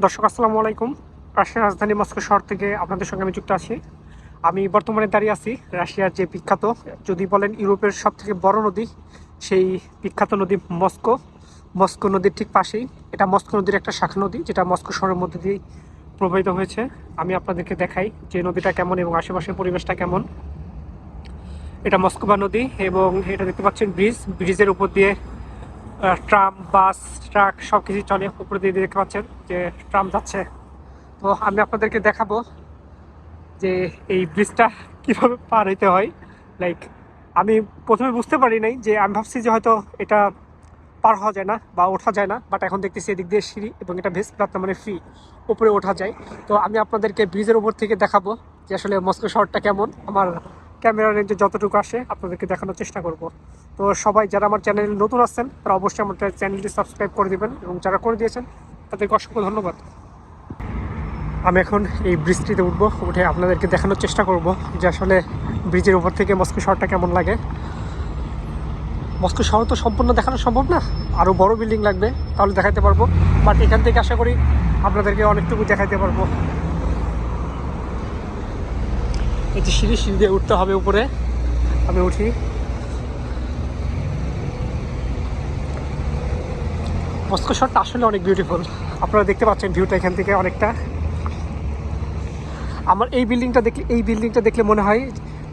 দর্শক, আসসালামু আলাইকুম। রাশিয়ার রাজধানী মস্কো শহর থেকে আপনাদের সঙ্গে আমি যুক্ত আছি। আমি বর্তমানে দাঁড়িয়ে আছি রাশিয়ার যে বিখ্যাত, যদি বলেন ইউরোপের সব থেকে বড় নদী, সেই বিখ্যাত নদী মস্কো। মস্কো নদীর ঠিক পাশেই এটা মস্কো নদীর একটা শাখা নদী, যেটা মস্কো শহরের মধ্যে দিয়েই প্রবাহিত হয়েছে। আমি আপনাদেরকে দেখাই যে নদীটা কেমন এবং আশেপাশের পরিবেশটা কেমন। এটা মস্কোবা নদী এবং এটা দেখতে পাচ্ছেন ব্রিজ। ব্রিজের উপর দিয়ে ট্রাম, বাস, ট্রাক সব কিছু চলে উপরে দিয়ে দেখতে পাচ্ছেন যে ট্রাম যাচ্ছে। তো আমি আপনাদেরকে দেখাবো যে এই ব্রিজটা কীভাবে পার হইতে হয়। লাইক আমি প্রথমে বুঝতে পারি নাই যে, আমি ভাবছি যে হয়তো এটা পার হওয়া যায় না বা ওঠা যায় না বাট এখন দেখতেছি এদিক দিয়ে সিঁড়ি এবং এটা ভেস প্লাত মানে ফ্রি উপরে ওঠা যায়। তো আমি আপনাদেরকে ব্রিজের উপর থেকে দেখাবো যে আসলে মস্কো শহরটা কেমন। আমার ক্যামেরা রেঞ্জে যতটুকু আসে, আপনাদেরকে দেখানোর চেষ্টা করব। তো সবাই যারা আমার চ্যানেল নতুন আসছেন, তারা অবশ্যই আমার চ্যানেলটি সাবস্ক্রাইব করে দিবেন এবং যারা করে দিয়েছেন, তাদেরকে অসংখ্য ধন্যবাদ। আমি এখন এই ব্রিজটিতে উঠবো, উঠে আপনাদেরকে দেখানোর চেষ্টা করব যে আসলে ব্রিজের উপর থেকে মস্কো শহরটা কেমন লাগে। মস্কো শহর তো সম্পূর্ণ দেখানো সম্ভব না আরও বড় বিল্ডিং লাগবে, তাহলে দেখাতে পারব। বাট এখান থেকে আশা করি আপনাদেরকে অনেকটুকু দেখাতে পারব। এটি সিঁড়ি সিঁড়ি দিয়ে উঠতে হবে উপরে। আমি উঠি। মস্কো শহরটা আসলে অনেক বিউটিফুল আপনারা দেখতে পাচ্ছেন ভিউটা এখান থেকে অনেকটা। আমার এই বিল্ডিংটা দেখলে এই বিল্ডিংটা দেখলে মনে হয়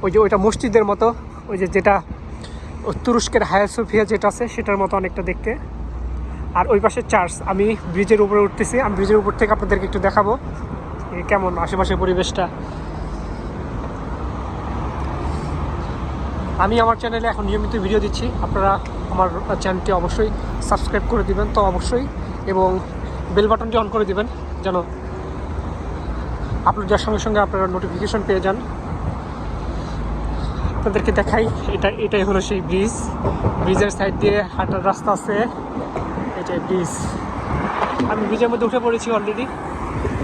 ওই যে ওইটা মসজিদের মতো, ওই যে যেটা তুরস্কের হায়া সোফিয়া যেটা আছে, সেটার মতো অনেকটা দেখতে। আর ওই পাশে চার্চ আমি ব্রিজের উপরে উঠতেছি। আমি ব্রিজের উপর থেকে আপনাদেরকে একটু দেখাবো কেমন আশেপাশের পরিবেশটা। আমি আমার চ্যানেলে এখন নিয়মিত ভিডিও দিচ্ছি। আপনারা আমার চ্যানেলটি অবশ্যই সাবস্ক্রাইব করে দিবেন, তো অবশ্যই। এবং বেল বাটনটি অন করে দিবেন, যেন আপলোড দেওয়ার সঙ্গে সঙ্গে আপনারা নোটিফিকেশন পেয়ে যান। আপনাদেরকে দেখাই, এটা, এটাই হলো সেই ব্রিজ ব্রিজের সাইড দিয়ে হাঁটার রাস্তা আছে। এটাই ব্রিজ আমি ব্রিজের মধ্যে উঠে পড়েছি অলরেডি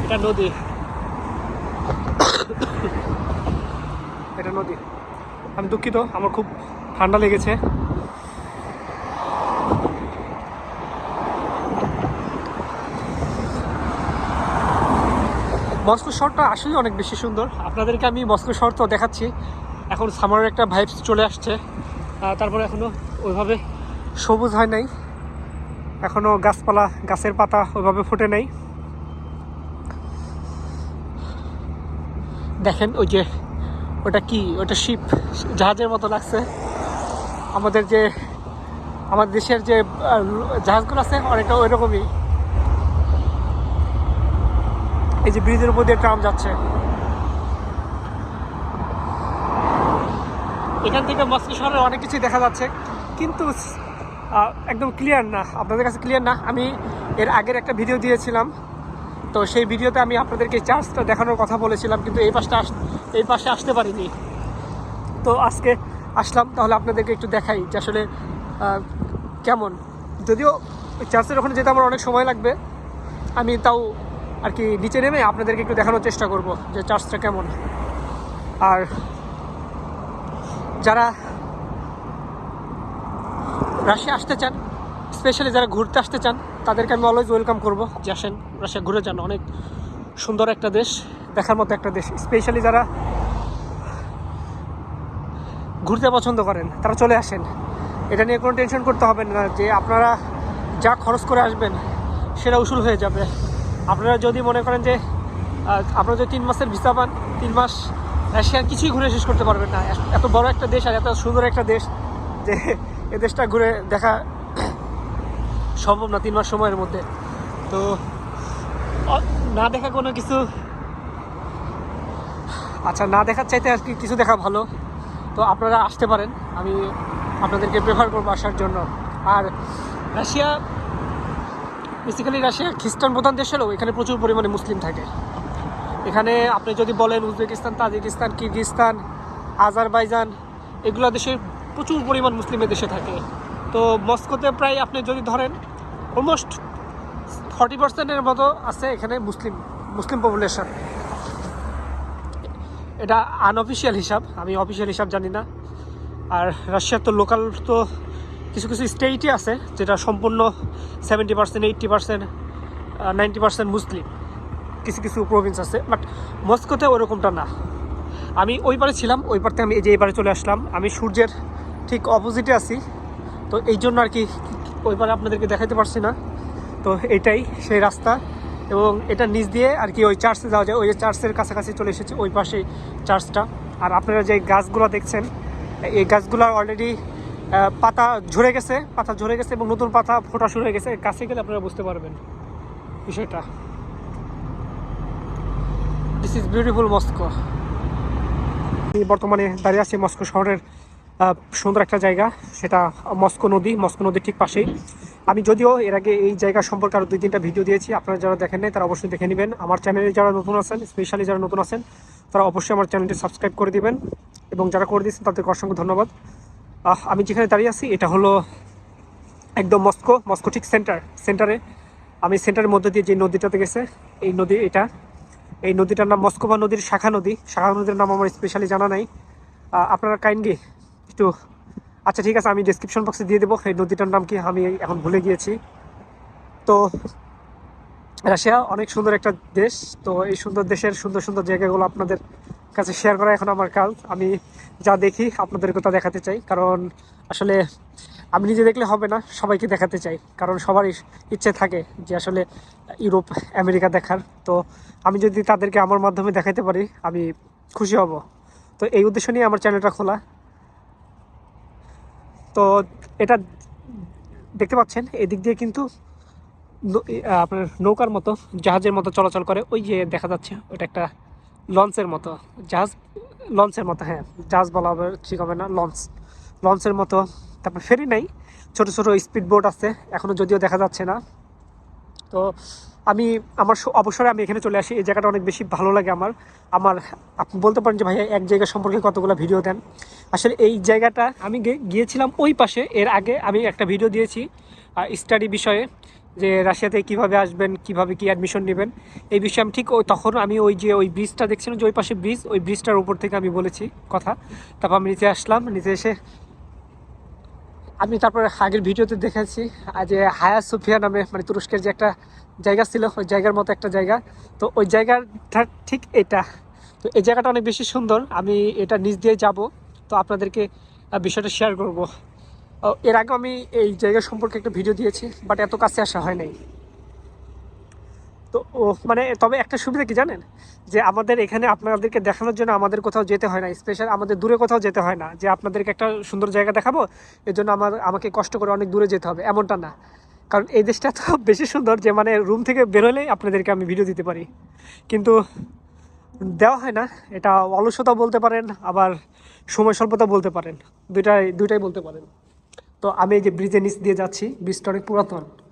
এটা নদী। এটা নদী। আমি দুঃখিত, আমার খুব ঠান্ডা লেগেছে। মস্কো শহরটা আসলে অনেক বেশি সুন্দর। আপনাদেরকে আমি মস্কো শহর তো দেখাচ্ছি। এখন সামারের একটা ভাইবস চলে আসছে। তারপরে এখনও ওইভাবে সবুজ হয় নাই। এখনও গাছপালা, গাছের পাতা ওইভাবে ফুটে নাই। দেখেন ওই যে ওটা কি? ওটা শিপ জাহাজের মতো লাগছে। আমাদের যে, আমাদের দেশের যে জাহাজগুলো আছে, অনেকটা ওই রকমই এই যে ব্রিজের উপর দিয়ে ট্রাম যাচ্ছে। এখান থেকে মস্কো শহরের অনেক কিছুই দেখা যাচ্ছে। কিন্তু একদম ক্লিয়ার না। আপনাদের কাছে ক্লিয়ার না? আমি এর আগের একটা ভিডিও দিয়েছিলাম। তো সেই ভিডিওতে আমি আপনাদেরকে চার্জটা দেখানোর কথা বলেছিলাম, কিন্তু এই পাশটা এই পাশে আসতে পারিনি। তো আজকে আসলাম, তাহলে আপনাদেরকে একটু দেখাই যে আসলে কেমন। যদিও চার্চের ওখানে যেতে আমার অনেক সময় লাগবে, আমি তাও আর কি নিচে নেমে আপনাদেরকে একটু দেখানোর চেষ্টা করব যে চার্চটা কেমন। আর যারা রাশিয়া আসতে চান, স্পেশালি যারা ঘুরতে আসতে চান তাদেরকে আমি অলওয়েজ ওয়েলকাম করব। যে আসেন রাশিয়া ঘুরে যান। অনেক সুন্দর একটা দেশ, দেখার মতো একটা দেশ। স্পেশালি যারা ঘুরতে পছন্দ করেন, তারা চলে আসেন। এটা নিয়ে কোনো টেনশন করতে হবে না, যে আপনারা যা খরচ করে আসবেন, সেটা উসুল হয়ে যাবে। আপনারা যদি মনে করেন যে আপনারা যদি তিন মাসের ভিসা পান, তিন মাস রাশিয়ার কিছুই ঘুরে শেষ করতে পারবেন না। এত বড় একটা দেশ আর এত সুন্দর একটা দেশ, যে এ দেশটা ঘুরে দেখা সম্ভব না, তিন মাস সময়ের মধ্যে। তো না দেখা কোনো কিছু? আচ্ছা না দেখার চাইতে আর কি কিছু দেখা ভালো। তো আপনারা আসতে পারেন, আমি আপনাদেরকে প্রেফার করব আসার জন্য। আর রাশিয়া বেসিক্যালি রাশিয়া খ্রিস্টান প্রধান দেশ হলেও এখানে প্রচুর পরিমাণে মুসলিম থাকে। এখানে আপনি যদি বলেন উজবেকিস্তান, তাজিকিস্তান, কিরগিস্তান, আজারবাইজান, এগুলো দেশে প্রচুর পরিমাণ মুসলিমের দেশে থাকে। তো মস্কোতে প্রায় আপনি যদি ধরেন অলমোস্ট ফর্টি পার্সেন্টের মতো আছে এখানে মুসলিম মুসলিম পপুলেশন এটা আনঅফিসিয়াল হিসাব, আমি অফিসিয়াল হিসাব জানি না। আর রাশিয়ার তো লোকাল তো কিছু কিছু স্টেটই আছে যেটা সম্পূর্ণ seventy percent eighty percent ninety percent Muslim. কিছু কিছু প্রভিন্স আছে বাট মস্কোতে ওরকমটা না। আমি ওই পারে ছিলাম ওই পার থেকে আমি এই যে এই পারে চলে আসলাম। আমি সূর্যের ঠিক অপোজিটে আছি। তো এই জন্য আর কি ওই পারে আপনাদেরকে দেখাতে পারছি না। তো এটাই সেই রাস্তা এবং এটা নিচ দিয়ে আর কি ওই চার্চে যাওয়া যায়। ওই চার্চের কাছাকাছি চলে এসেছে, ওই পাশে চার্চটা আর আপনারা যে গাছগুলো দেখছেন, এই গাছগুলো অলরেডি পাতা ঝরে গেছে, পাতা ঝরে গেছে এবং নতুন পাতা ফোটা শুরু হয়ে গেছে। কাছে গেলে আপনারা বুঝতে পারবেন বিষয়টা। দিস ইজ বিউটিফুল মস্কো বর্তমানে দাঁড়িয়ে আছি মস্কো শহরের সুন্দর একটা জায়গা, সেটা মস্কো নদী, মস্কো নদীর ঠিক পাশেই। আমি যদিও এর আগে এই জায়গা সম্পর্কে আরও দুই তিনটা ভিডিও দিয়েছি, আপনারা যারা দেখেন নাই, তারা অবশ্যই দেখে নেবেন। আমার চ্যানেলে যারা নতুন আছেন স্পেশালি যারা নতুন আছেন, তারা অবশ্যই আমার চ্যানেলটি সাবস্ক্রাইব করে দিবেন এবং যারা করে দিয়েছেন, তাদেরকে অসংখ্য ধন্যবাদ। আমি যেখানে দাঁড়িয়ে আছি, এটা হলো একদম মস্কো মস্কো ঠিক সেন্টার সেন্টারে আমি সেন্টারের মধ্যে দিয়ে যে নদীটাতে গেছে, এই নদী এটা। এই নদীটার নাম মস্কোভা নদীর শাখা নদী। শাখা নদীর নাম আমার স্পেশালি জানা নাই। আপনারা কাইন্ডলি একটু আচ্ছা ঠিক আছে, আমি ডিসক্রিপশন বক্সে দিয়ে দেবো। এই নদীটার নাম কি আমি এখন ভুলে গিয়েছি। তো, রাশিয়া অনেক সুন্দর একটা দেশ। তো এই সুন্দর দেশের সুন্দর সুন্দর জায়গাগুলো আপনাদের কাছে শেয়ার করা এখন আমার কাজ। আমি যা দেখি আপনাদেরকে তা দেখাতে চাই। কারণ আসলে আমি নিজে দেখলে হবে না, সবাইকে দেখাতে চাই। কারণ সবারই ইচ্ছে থাকে যে আসলে ইউরোপ, আমেরিকা দেখার। তো আমি যদি তাদেরকে আমার মাধ্যমে দেখাতে পারি, আমি খুশি হব। তো এই উদ্দেশ্য নিয়ে আমার চ্যানেলটা খোলা। তো এটা দেখতে পাচ্ছেন, এদিক দিয়ে কিন্তু আপনার নৌকার মতো, জাহাজের মতো চলাচল করে। ওই যে দেখা যাচ্ছে, ওটা একটা লঞ্চের মতো। জাহাজ, লঞ্চের মতো হ্যাঁ। জাহাজ বলা হবে, ঠিক হবে না, লঞ্চ। লঞ্চের মতো। তারপর ফেরি নাই, ছোট ছোট স্পিড বোট আছে। এখনও যদিও দেখা যাচ্ছে না। তো আমি আমার অবসরে আমি এখানে চলে আসি। এই জায়গাটা অনেক বেশি ভালো লাগে আমার। আমার, আপনি বলতে পারেন যে ভাইয়া এক জায়গা সম্পর্কে কতগুলো ভিডিও দেন? আসলে এই জায়গাটা আমি গিয়েছিলাম ওই পাশে। এর আগে আমি একটা ভিডিও দিয়েছি স্টাডি বিষয়ে, যে রাশিয়াতে কীভাবে আসবেন, কীভাবে কি অ্যাডমিশন নেবেন। এই বিষয়ে আমি ঠিক ওই তখন আমি ওই যে ওই ব্রিজটা দেখছিলাম যে ওই পাশে ব্রিজ ওই ব্রিজটার উপর থেকে আমি বলেছি কথা। তারপর আমি নিচে আসলাম, নিচে এসে আমি তারপরে আগের ভিডিওতে দেখেছি যে হায়া সুফিয়া নামে মানে তুরস্কের যে একটা জায়গা ছিল, ওই জায়গার মতো একটা জায়গা। তো ওই জায়গাটা ঠিক এটা। তো এই জায়গাটা অনেক বেশি সুন্দর। আমি এটা নিচ দিয়ে যাব। তো আপনাদেরকে বিষয়টা শেয়ার করব। এর আগে আমি এই জায়গা সম্পর্কে একটা ভিডিও দিয়েছি বাট এত কাছে আসা হয় নাই। তো ও মানে তবে একটা সুবিধা কি জানেন? যে আমাদের এখানে আপনাদেরকে দেখানোর জন্য আমাদের কোথাও যেতে হয় না স্পেশাল আমাদের দূরে কোথাও যেতে হয় না। যে আপনাদেরকে একটা সুন্দর জায়গা দেখাবো এর জন্য আমার, আমাকে কষ্ট করে অনেক দূরে যেতে হবে। এমনটা না। কারণ এই দেশটা তো বেশি সুন্দর যে মানে রুম থেকে বেরোলেই আপনাদেরকে আমি ভিডিও দিতে পারি। কিন্তু দেওয়া হয় না। এটা অলসতা বলতে পারেন, আবার সময় স্বল্পতা বলতে পারেন। দুইটাই দুইটাই বলতে পারেন। তো আমি এই যে ব্রিজের নিচ দিয়ে যাচ্ছি ব্রিজটা অনেক পুরাতন।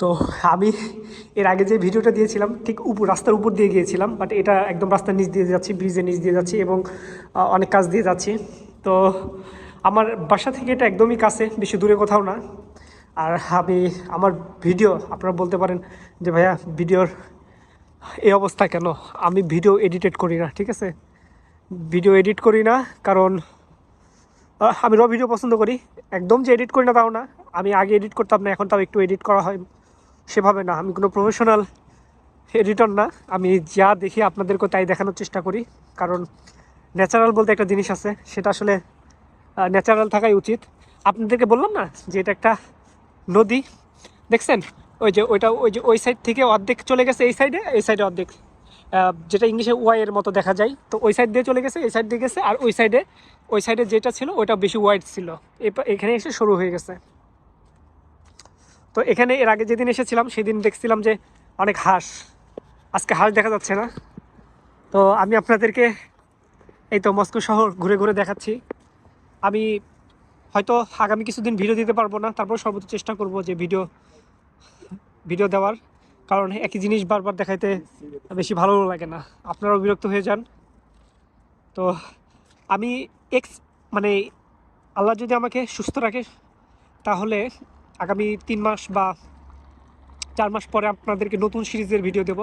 তো আমি এর আগে যে ভিডিওটা দিয়েছিলাম, ঠিক উপর রাস্তার উপর দিয়ে গিয়েছিলাম বাট এটা একদম রাস্তার নিচ দিয়ে যাচ্ছি ব্রিজের নিচ দিয়ে যাচ্ছি এবং অনেক কাজ দিয়ে যাচ্ছি। তো আমার বাসা থেকে এটা একদমই কাছে, বেশি দূরে কোথাও না। আর আমি, আমার ভিডিও, আপনারা বলতে পারেন যে ভাইয়া, ভিডিওর এই অবস্থা কেন? আমি ভিডিও এডিটেড করি না, ঠিক আছে? ভিডিও এডিট করি না, কারণ আমি র ভিডিও পছন্দ করি। একদম যে এডিট করি না তাও না। আমি আগে এডিট করতাম না, এখন তাও একটু এডিট করা হয়। সেভাবে না, আমি কোনো প্রফেশনাল এডিটর না, আমি যা দেখি আপনাদেরকে তাই দেখানোর চেষ্টা করি। কারণ ন্যাচারাল বলতে একটা জিনিস আছে, সেটা আসলে ন্যাচারাল থাকাই উচিত। আপনাদেরকে বললাম না যে এটা একটা নদী? দেখছেন? ওই যে ওইটা, ওই যে ওই সাইড থেকে অর্ধেক চলে গেছে এই সাইডে এই সাইডে অর্ধেক। যেটা ইংলিশে ওয়াই এর মতো দেখা যায়। তো ওই সাইড দিয়ে চলে গেছে, এই সাইড দিয়ে গেছে, আর ওই সাইডে ওই সাইডে যেটা ছিল, ওইটা বেশি ওয়াইড ছিল। এখানে এসে শুরু হয়ে গেছে। তো এখানে এর আগে যেদিন এসেছিলাম, সেদিন দেখছিলাম যে অনেক হাঁস। আজকে হাঁস দেখা যাচ্ছে না। তো আমি আপনাদেরকে এই তো মস্কো শহর ঘুরে ঘুরে দেখাচ্ছি। আমি হয়তো আগামী কিছুদিন ভিডিও দিতে পারব না, তারপর সর্বোচ্চ চেষ্টা করব যে ভিডিও ভিডিও দেওয়ার। কারণ একই জিনিস বারবার দেখাইতে বেশি ভালো লাগে না। আপনারাও বিরক্ত হয়ে যান। তো আমি এক্স মানে আল্লাহ যদি আমাকে সুস্থ রাখে, তাহলে আগামী তিন মাস বা চার মাস পরে আপনাদেরকে নতুন সিরিজের ভিডিও দেব।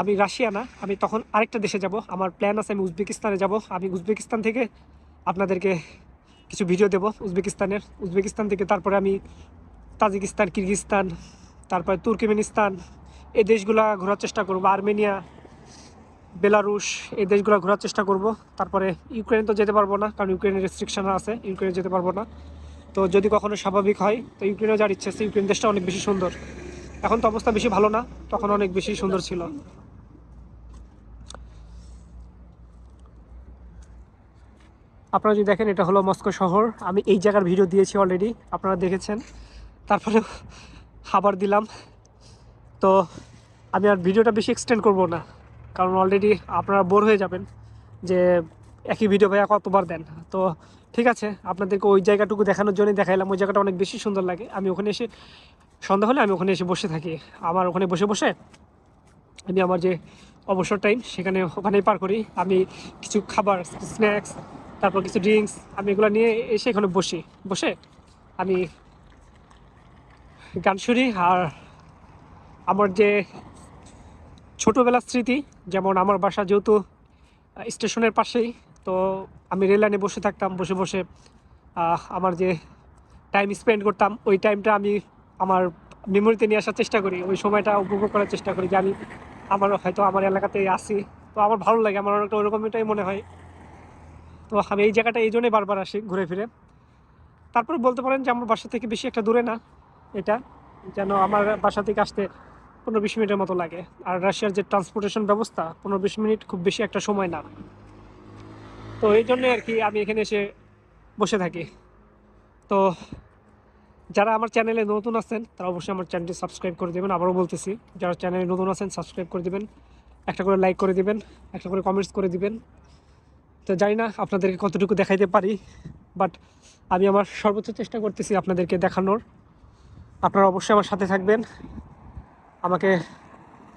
আমি রাশিয়া না আমি তখন আরেকটা দেশে যাব। আমার প্ল্যান আছে আমি উজবেকিস্তানে যাব। আমি উজবেকিস্তান থেকে আপনাদেরকে কিছু ভিডিও দেব উজবেকিস্তানের। উজবেকিস্তান থেকে তারপরে আমি তাজিকিস্তান কিরগিস্তান তারপরে তুর্কমেনিস্তান এই দেশগুলা ঘোরার চেষ্টা করব। আর্মেনিয়া, বেলারুশ এই দেশগুলো ঘোরার চেষ্টা করব। তারপরে ইউক্রেন তো যেতে পারব না, কারণ ইউক্রেনের রেস্ট্রিকশন আছে, ইউক্রেনে যেতে পারব না। তো যদি কখনো স্বাভাবিক হয়, তো ইউক্রেনে যাওয়ার ইচ্ছে আছে। ইউক্রেন দেশটা অনেক বেশি সুন্দর। এখন তো অবস্থা বেশি ভালো না, তখন অনেক বেশি সুন্দর ছিল। আপনারা যদি দেখেন, এটা হলো মস্কো শহর। আমি এই জায়গার ভিডিও দিয়েছি অলরেডি আপনারা দেখেছেন। তারপরে খাবার দিলাম। তো আমি আর ভিডিওটা বেশি এক্সটেন্ড করব না, কারণ অলরেডি আপনারা বোর হয়ে যাবেন যে একই ভিডিও ভাইয়া কতবার দেন। তো ঠিক আছে, আপনাদেরকে ওই জায়গাটুকু দেখানোর জন্যই দেখাইলাম, ওই জায়গাটা অনেক বেশি সুন্দর লাগে। আমি ওখানে এসে, সন্ধ্যা হলে আমি ওখানে এসে বসে থাকি। আমার ওখানে বসে বসে আমি আমার যে অবসর টাইম সেখানে ওখানেই পার করি। আমি কিছু খাবার স্ন্যাক্স তারপর কিছু ড্রিঙ্কস আমি এগুলো নিয়ে এসে এখানে বসি। বসে আমি গান শুনি আর আমার যে ছোটোবেলার স্মৃতি, যেমন আমার বাসা যেহেতু স্টেশনের পাশেই তো আমি রেল লাইনে বসে থাকতাম, বসে বসে আমার যে টাইম স্পেন্ড করতাম, ওই টাইমটা আমি আমার মেমোরিতে নিয়ে আসার চেষ্টা করি, ওই সময়টা উপভোগ করার চেষ্টা করি যে আমি আমার হয়তো আমার এলাকাতে আসি তো আমার ভালো লাগে, আমার অনেকটা ওরকমটাই মনে হয়। তো আমি এই জায়গাটা এই জন্যই বারবার আসি ঘুরে ফিরে। তারপরে বলতে পারেন যে আমার বাসা থেকে বেশি একটা দূরে না এটা, যেন আমার বাসা থেকে আসতে পনেরো বিশ মিনিটের মতো লাগে। আর রাশিয়ার যে ট্রান্সপোর্টেশন ব্যবস্থা, পনেরো বিশ মিনিট খুব বেশি একটা সময় না। তো এই জন্যে আর কি আমি এখানে এসে বসে থাকি। তো যারা আমার চ্যানেলে নতুন আছেন, তারা অবশ্যই আমার চ্যানেলটি সাবস্ক্রাইব করে দেবেন। আবারও বলতেছি, যারা চ্যানেলে নতুন আছেন, সাবস্ক্রাইব করে দেবেন। একটা করে লাইক করে দিবেন, একটা করে কমেন্টস করে দিবেন। তো জানি না আপনাদেরকে কতটুকু দেখাইতে পারি বাট আমি আমার সর্বোচ্চ চেষ্টা করতেছি আপনাদেরকে দেখানোর। আপনারা অবশ্যই আমার সাথে থাকবেন, আমাকে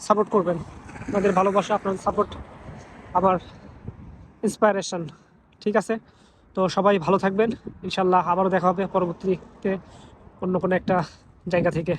সাপোর্ট করবেন। আপনাদের ভালোবাসা আপনার সাপোর্ট আমার ইন্সপায়ারেশন ঠিক আছে? তো সবাই ভালো থাকবেন। ইনশাল্লাহ আবারও দেখা হবে পরবর্তীতে অন্য কোনো একটা জায়গা থেকে।